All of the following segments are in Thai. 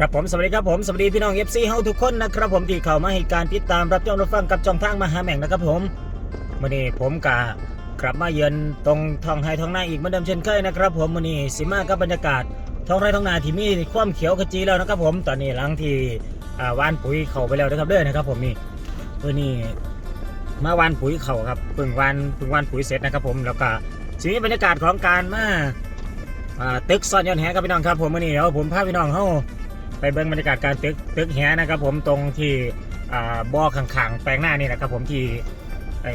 ครับผมสวัสดีครับผมสวัสดีพี่น้องเอฟซีเฮาทุกคนนะครับผมที่เข้ามาให้การติดตามรับชมรับฟังกับช่องทางมหาแหม่งนะครับผมวันนี้ผมกะกลับมาเยือนตรงท้องไร่ท้องนาอีกเหมือนเดิมเช่นเคยนะครับผมวันนี้สิมากับบรรยากาศท้องไร่ท้องนาที่มีความเขียวขจีแล้วนะครับผมตอนนี้หลังที่อ่านปุ๋ยเข้าไปแล้วนะครับเด้อนะครับผมนี่วันนี้มาหวานปุ๋ยเข้าครับเพิ่งหวานเพิ่งหวานปุ๋ยเสร็จนะครับผมแล้วก็สิมีบรรยากาศของการมาอ่าตึกซ่อนย้อนแหครับพี่น้องครับผมวันนี้เดี๋ยวผมพาพี่น้องเข้า ไปเบิ่งบรรยากาศการตึกตึกแหนะครับผมตรงที่บ่อข้างๆแปลงหน้านี่นะครับผมที่ไอ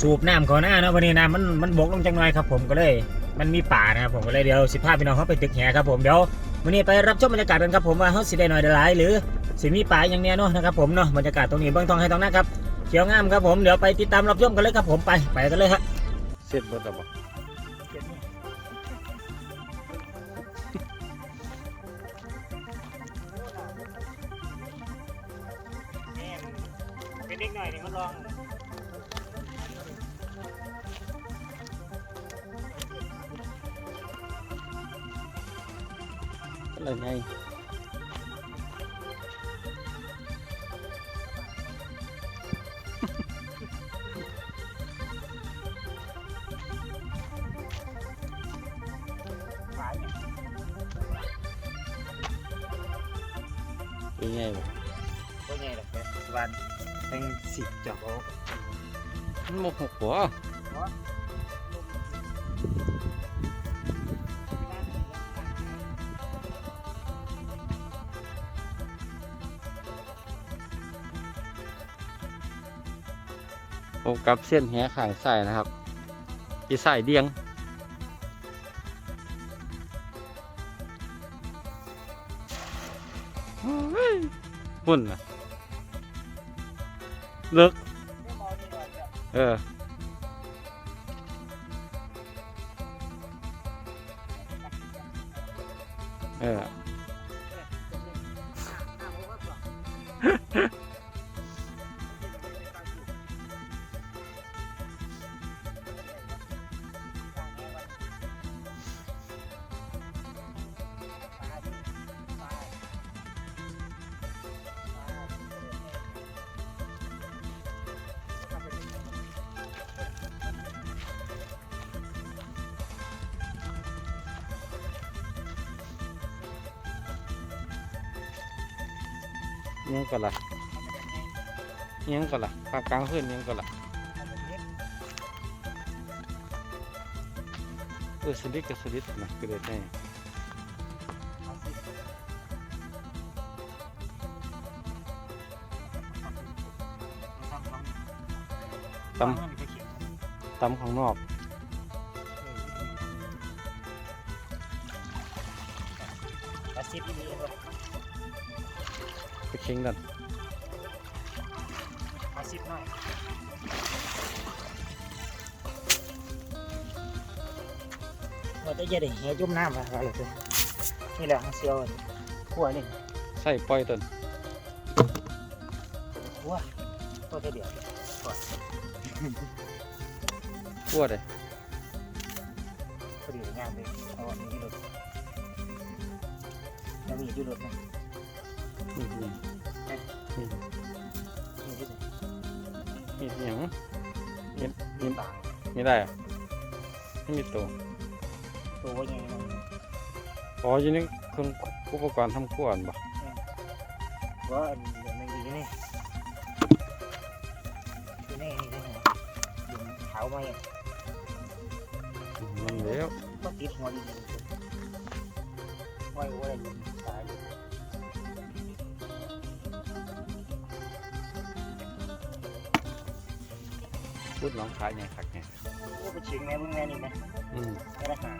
สูบน้ำเขาหน้าเนาะวันนี้น้ำมันมันบกลงจังหน่อยครับผมก็เลย มันมีป่านะครับผมก็เลยเดี๋ยวสิพาพี่น้องเขาไปตึกแหครับผมเดี๋ยววันนี้ไปรับชมบรรยากาศกันครับผมว่าเขาสิได้หน่อยได้หลายหรือสิมีป่าอย่างเนี้ยเนาะนะครับผมเนาะบรรยากาศตรงนี้เบื้องทองให้ตรงหน้าครับเขียวงามครับผมเดี๋ยวไปติดตามรับชมกันเลยครับผมไปไปกันเลยครับเสร็จหมดแล้ว อะไรไงเป็นไงบ่ก็ไงล่ะ วันเป็นสิบจอกมันโมหกบ่ผมกับเส้นแหขางใส่นะครับอีใส่เดียง หุ่นนะเลิกเออ ยังก่อนละยังก่อนละปากกลางขึ้นยังก่อนละเออสลิดกับสลิดนะกระเด็ดแน่ตำตำข้างนอก ไปเช็งกันอาชีพน้อยเราจะเย็ดเหี้ยจุ่มน้ำอะไรตัวนี่แหละเซียวขั่วนี่ใส่ปล่อยต้นขั่วตัวเดียวขั้วเลยพอดีงามเลยเอาอันนี้รถแล้วมีอยู่รถนะ นี่นี่นี่มีที่ไหนนี่หยังมีบางไม่ได้อะไม่มีตัวตัวใหญ่หน่อยอ๋ออยี่นี่เครื่องอุปกรณ์ทำขั้วอันบ่ว่าอันนี้มันอยู่นี่อยู่นี่นี่นี่อยู่ขาวมาอย่างมันแล้วก็ติดหัวดีไว้ไว้ พูดน้องขายไงคักไงโอ้ไปชิงแม่มึงแม่นี่ไหมอืมแค่ละหา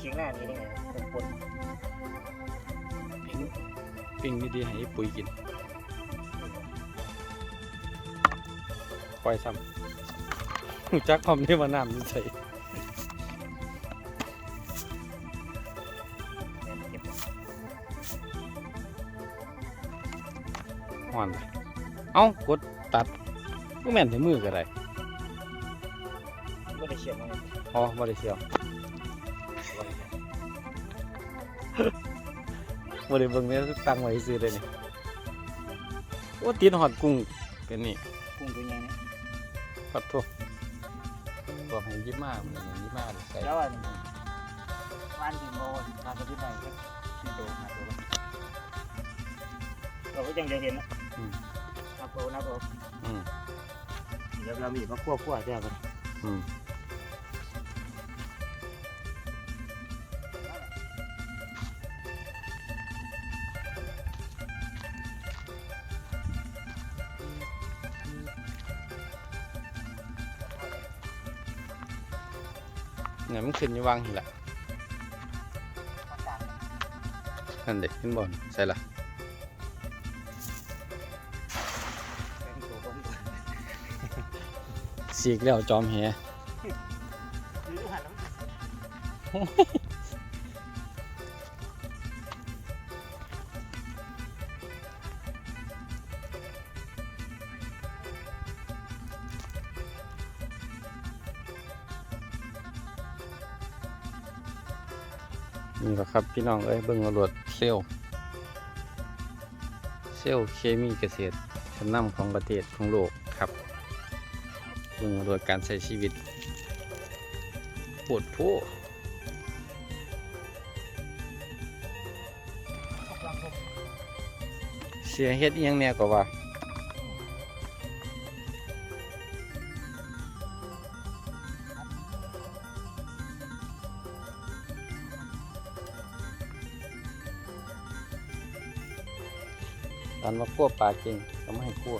ชิงหน้านี้ได้ไงเป็นคนปิ้งปิ้งไม่ดีให้ปุ๋ยกินปล่อยซ้ำหูจักความที่ว่าน้ำนี่ใส่ ห่อนเลยเอ้ากดตัดก็แม่นถึงมือก็ได้เบิ่ไม่ได้เชื่อมเลยอ๋อบริเชียวบริเบิ่งเนี่ยตั้งไว้ซื้อเลยนี่โอ้ตีนหอดกุ้งเป็นนี่กุ้งตัวใหญ่นะปัดทั่วบอกให้ยิบมากมันอย่างยิบมากใส่แล้วอันวันถึงโมนทานไปที่ไหนก็สี่ตัวห้าตัวเราก็ยังจะเห็นนะอืม นับโตนับโตอืมเดี๋ยวเรามีมาคั่วคั่วเจ้ากันอืมเนี่ยมันขึ้นอยู่วางหินแหละนั่นเด็กขึ้นบอลใส่ละ สีกแล้วจอมแหหรือหันน้นี่แหละครับพี่น้องเอ้ยเบิ่งเอารวดเซลเซลลเคมีเกษตรชั้นนำของประเทศของโลก งเอารวดการใช้ชีวิตปวดผู้เสียเฮ็ดยังแน่ก็ว่าตอนมาคั่วปลาเก่งก็ไม่ให้คั่ว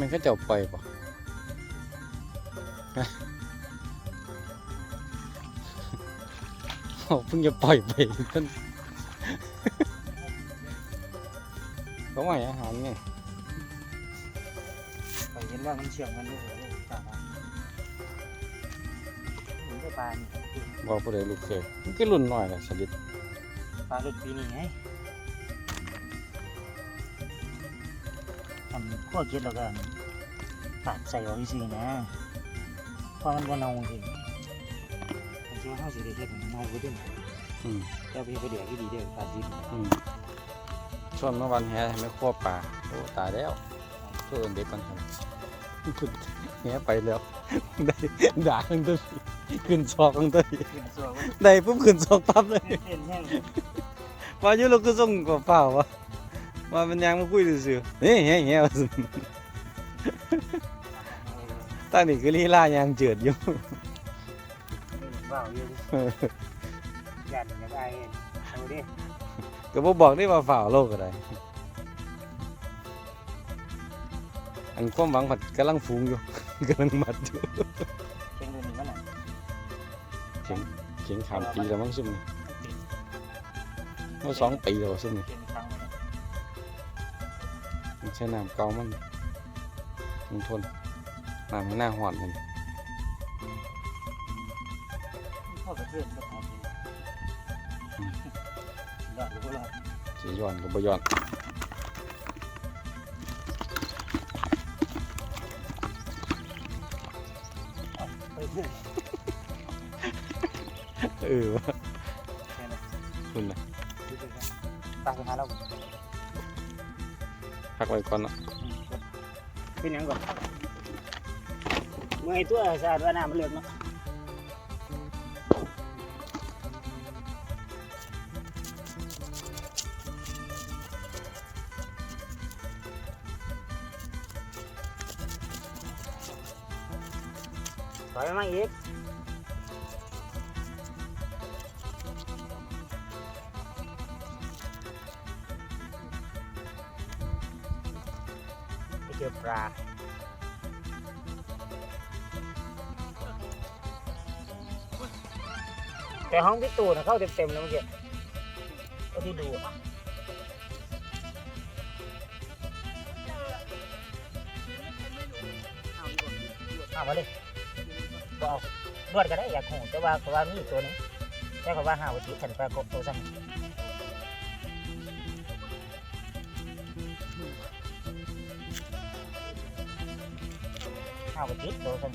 มันก็จะปล่อยป่ะโอ้เพิ่งจะปล่อยไปต้นเขาไหวอาหารไงไปเห็นว่ามันเชื่อมกันด้วยเหรอตามาเหมือนกับปลานี่บอกผู้ใดลูกเคยมันก็รุ่นน้อยแหละสลิดปลาลูกปีนี่ไง ทำขั้วเก็ดแล้วก็ปาดใส่ออกสินะเพราะมันว่าเน่าจริงผมเชื่อว่าเขาสิได้เฮ็ดให้เน่าไปด้วยอืมแต่พี่ก็เดี๋ยวที่ดีเด้อปลาดิบอืมชวนเมื่อวันแฮให้ไม่ควบปลาโอ้ตายแล้วช่วยเด็กกันครับแฮไปแล้วได้ด่าทั้งตัวขึ้นซอกทั้งตัวขึ้นสัวว่าได้ปุ๊บขึ้นซอกปั๊บเลยเห็นแห้งว่าอยู่เราก็ส่งกับเปล่าวะ ว่ามันยังมาคุยซื่อๆนี่เงี้ยเงี้ยว่าซั่นตอนนี้ก็ลีลายางเจิดอยู่เปล่าอยู่ยันยังไงเอาดิก็บ่บอกได้ว่าฝ่าวโลกอะไรอันความหวังผัดกำลังฟูงอยู่ กำลังมัดอยู่เก่งดูนี่มันน่ะเขียงขามปีแล้วมั้งซุ่มนี่เมื่อสองปีแล้วซุ่มนี่เก่งครั้งเลย มันใช้น้ำเก่ามันมันทนน้ำให้หน้าหอนมันพ่อกระเทือนก็พอกินยอดหรือว่ารอดสีย้อนกับบ่ย้อนไปเพื่อนเออวะแค่นั้นคุณนะดูไปกันตามไปหาเรา พักไว้ก่อนเนาะเป็นยังก่อนเมื่อไอ้ตัวสะอาดว่าน้ำมันเลือกเนาะถอยมาอีก ไปเจอปลาแต่ห้องพี่ตู่นะเข้าเต็มๆแล้วเมื่อกี้ก็ที่ดูอะเอามาเลยก็เอารวดก็ได้อยากหูแต่ว่าก็ว่ามีตัวหนึงแต่ก็ว่าหาวิธีขันปลากบตัวสั่น หาวิธีตัวสั่น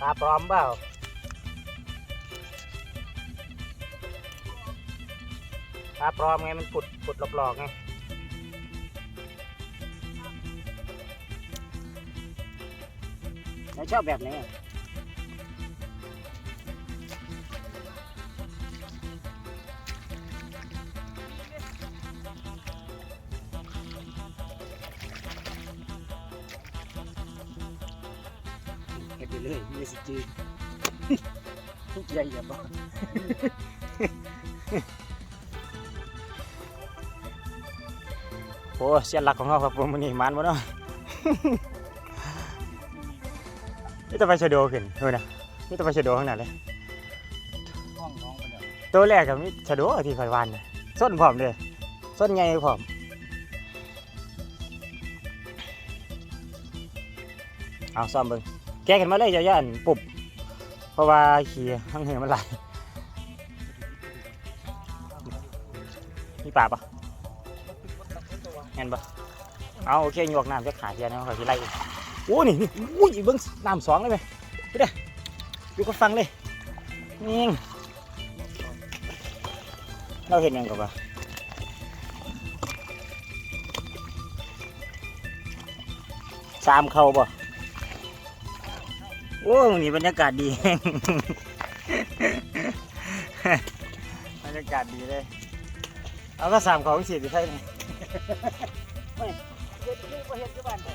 ปลาปลอมเปล่าปลาปลอมไงมันปุดปุดหลอกๆไงแล้วชอบแบบไหน โอ้เสียหลักของเราครับผมมันนี่มันบ่เนาะนี่จะไปชะโดขึ้นดูนะนี่จะไปชะโดข้างหน้าเลยตัวแรกกับมิชะโดที่คอยวานนะส้นผอมเลยส้นใหญ่ผอมเอาซ่อมเบิ่งแก้กันมาเลยจ้าย่านปุบ ราะว่าขี่ข้างเหือมันไหลมีปลาปะเห็นปะเอาโอเคหยวกน้ำจะขาเทียนนะขอที่ไล่องโอ้นี่นี่อุ้ยเบิ่งน้ำสองเลยไหมไปเด้อยู่ก็ฟังเลยนี่เราเห็นยังกับว่าสามเขาบ่ โอ้นนี้บรรยากาศดี บรรยากาศดีเลย เอาก็สามเขาสิที่ใช่ไหมไม่เฮ็ดนี่บ่เฮ็ดที่บ้านไป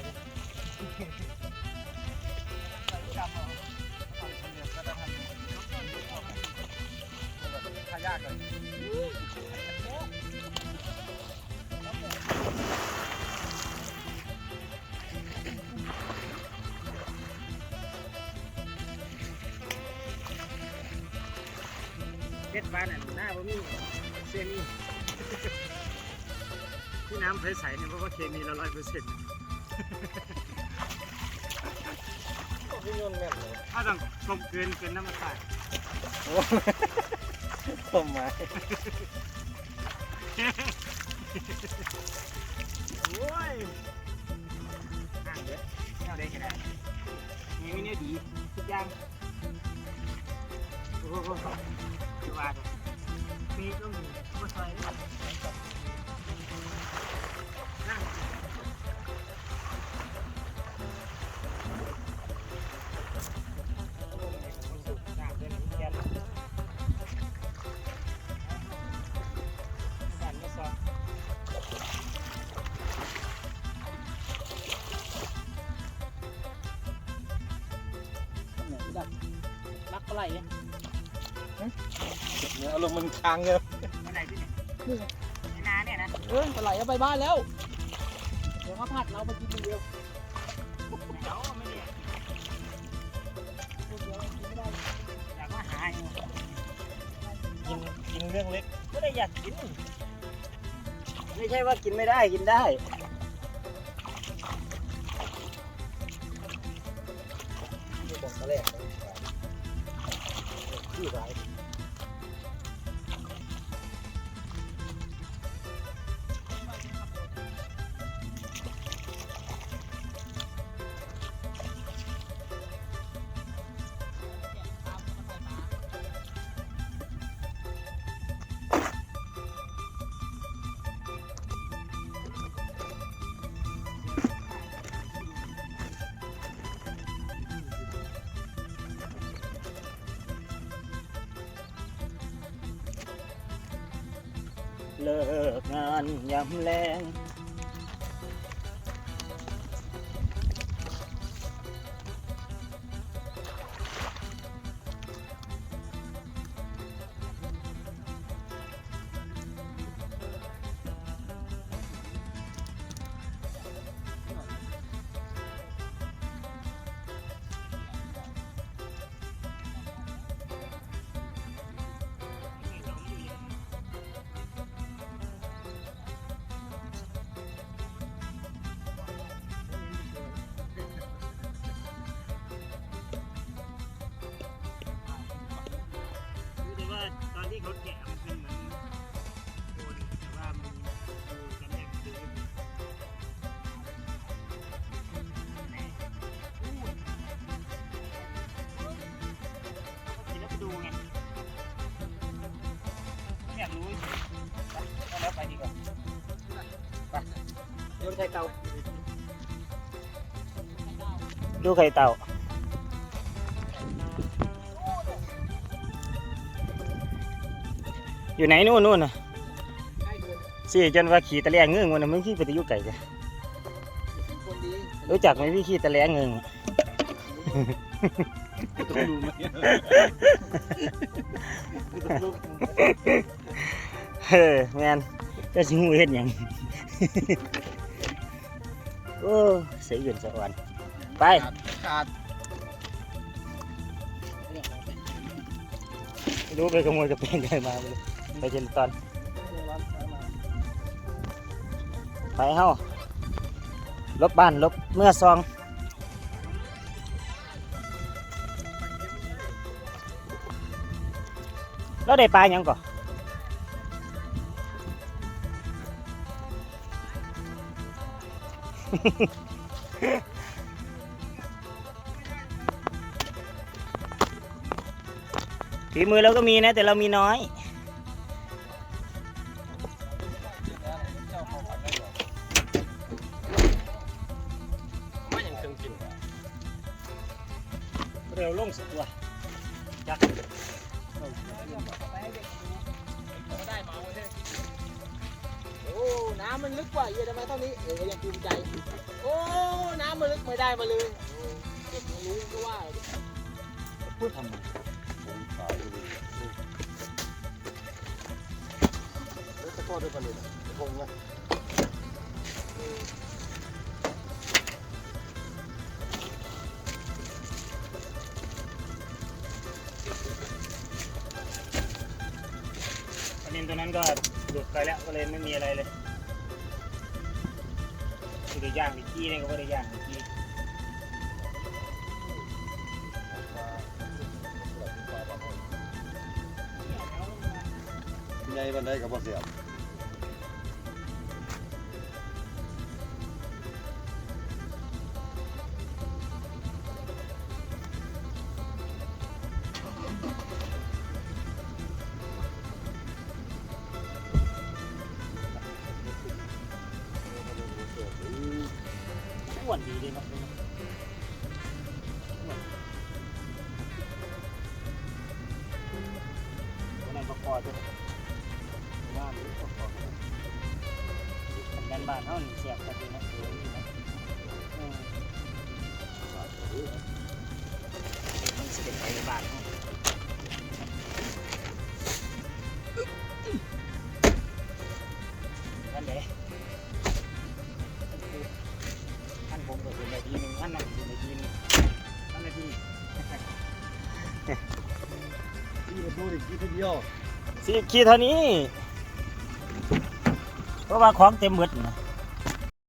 ขยากเลย เฮ็ดบ้านน่ะหน้าบ่มีเซมีที่น้ำใสๆเนี่ยเพราะว่าเคมีละร้อยเปอร์เซ็นต์พี่ยนต์แม่นเลยถ้าต้องกลมเกินเกินน้ำมันตายต้มไม้โอ้ยห่างเด้อแนวได้แค่ไหนมีไม่เนี่ยดีทุกอย่างโอ้โห สวัสดีมีก็มีก็ซอย เนี่ยอารมณ์มันค้างเงี้ยปลาไหลที่ไหนในนาเนี่ยนะเออปลาไหลเอาไปบ้านแล้ว เดี๋ยวเขาผัดเรามากินทีเดียวเขาไม่ได้คนเดียวกินไม่ได้อยากมาหาอยู่กินกินเรื่องเล็ก ไม่ได้อยากกิน ไม่ใช่ว่ากินไม่ได้กินได้ งานยามแรง ที่เขาแกะมันเป็นเหมือนโคนแต่ว่ามันดูจำแนกดูไม่ผิดไหนอู้กินแล้วไปดูไงไม่อยากรู้ไปแล้วไปดีกว่าไปดูไข่เต่าดูไข่เต่า อยู่ไหนนู่นนู่นน่ะสิจนว่าขี่ตะแลงเงื้องมันนะไม่ขี่ไปแตะยุไก่จ้ะคนดีรู้จักไหมพี่ขี่ตะแลงเงื้องต้องดูไหมเออแมนจะสิหูเฮ็ดหยังโอ้เสียเงินสะอ่อนไปขาดดูไปขโมยกระเป๋งใครมาไปเลย ไปเจนตอนไปเฮ้าลบบ้านลบเมื่อซองแล้วได้ปลาหยังก่อฝีมือเราก็มีนะ แต่เรามีน้อย ลึกกว่เยอะทำไมเท่านี้เออยังภูมิใจ โอ้ น้ำมันลึกไม่ได้มาเลยเด็กมันรู้ก็ว่าพูดทำไมผมขายอยู่ดีแล้วตะกนด้วยกันเลยตะโกนะประเด็นตัวนั้นก็หลุดไปแล้วก็เลยไม่มีอะไรเลย ได้ย่างไปกี้นี่ก็ไม่ได้ย่างไปกี้ใหญ่บันไดกับบ่เสียบ ว่นประกอบทำกันบานเท่านี้เสียบกันดีนะเออดีนะอืมมันสิเป็นไบานเฮานั่นเด้ท่านผมก็เป็นนาทีหนึ่งท่านนั่นเป็นนาทีหนึ่งท่านนาทีที่ดูดิกี่ทีเดียวสิบขีดเท่านี้ เพราะว่าของเต็มหมดนะ